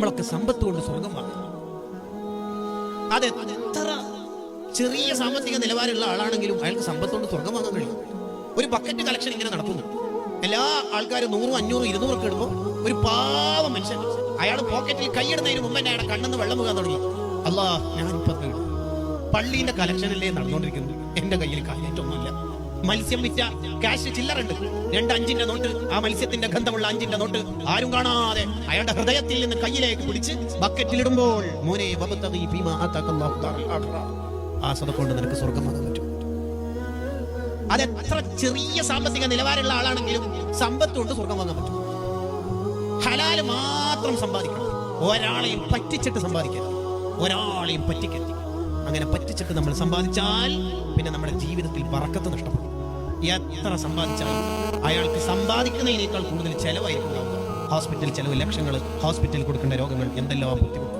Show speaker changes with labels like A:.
A: നമ്മളൊക്കെ സമ്പത്ത് കൊണ്ട് സ്വർഗം വാങ്ങും. അത് എത്ര ചെറിയ സാമ്പത്തിക നിലവാരമുള്ള ആളാണെങ്കിലും അയാൾക്ക് സമ്പത്ത് കൊണ്ട് സ്വർഗം വാങ്ങാൻ കഴിയും. ഒരു ബക്കറ്റ് കളക്ഷൻ ഇങ്ങനെ നടക്കുന്നു. എല്ലാ ആൾക്കാരും നൂറും അഞ്ഞൂറും ഇരുന്നൂറൊക്കെ ഇടുമ്പോൾ ഒരു പാവ മനുഷ്യൻ അയാൾ പോക്കറ്റിൽ കൈയിടുന്നതിന് മുമ്പ് തന്നെ അയാളെ കണ്ണെന്ന് വെള്ളം മുഖാൻ തുടങ്ങി. അല്ലാ ഞാൻ ഇപ്പൊ പള്ളിന്റെ കളക്ഷനല്ലേ നടന്നുകൊണ്ടിരിക്കുന്നത് എന്റെ കയ്യിൽ കാലിറ്റൊന്നുമില്ല മത്സ്യം വിറ്റ കാശ് ചില്ലറുണ്ട് രണ്ട് അഞ്ചിന്റെ നോട്ട് ആ മത്സ്യത്തിന്റെ ഗന്ധമുള്ള അഞ്ചിന്റെ നോട്ട് ആരും കാണാതെ അയാളുടെ ഹൃദയത്തിൽ നിന്ന് കയ്യിലേക്ക് പിടിച്ച് ബക്കറ്റിലിടുമ്പോൾ മോനെ. ആ സദ കൊണ്ട് നിനക്ക് സ്വർഗം വന്നു പറ്റും. അത് എത്ര ചെറിയ സാമ്പത്തിക നിലവാരമുള്ള ആളാണെങ്കിലും സമ്പത്ത് കൊണ്ട് സ്വർഗം വാങ്ങാൻ പറ്റും. ഹലാൽ മാത്രം സമ്പാദിക്കണം. ഒരാളെയും പറ്റിച്ചിട്ട് സമ്പാദിക്കരുത്. ഒരാളെയും പറ്റിക്കരുത്. അങ്ങനെ പറ്റിച്ചിട്ട് നമ്മൾ സമ്പാദിച്ചാൽ പിന്നെ നമ്മുടെ ജീവിതത്തിൽ പറക്കത്ത് നഷ്ടപ്പെടും. എത്ര സമ്പാദിച്ചാലും അയാൾക്ക് സമ്പാദിക്കുന്നതിനേക്കാൾ കൂടുതൽ ചെലവായിരിക്കും. ഹോസ്പിറ്റൽ ചെലവ് ലക്ഷങ്ങൾ ഹോസ്പിറ്റലിൽ കൊടുക്കേണ്ട രോഗങ്ങൾ എന്തെല്ലാം ബുദ്ധിമുട്ട്.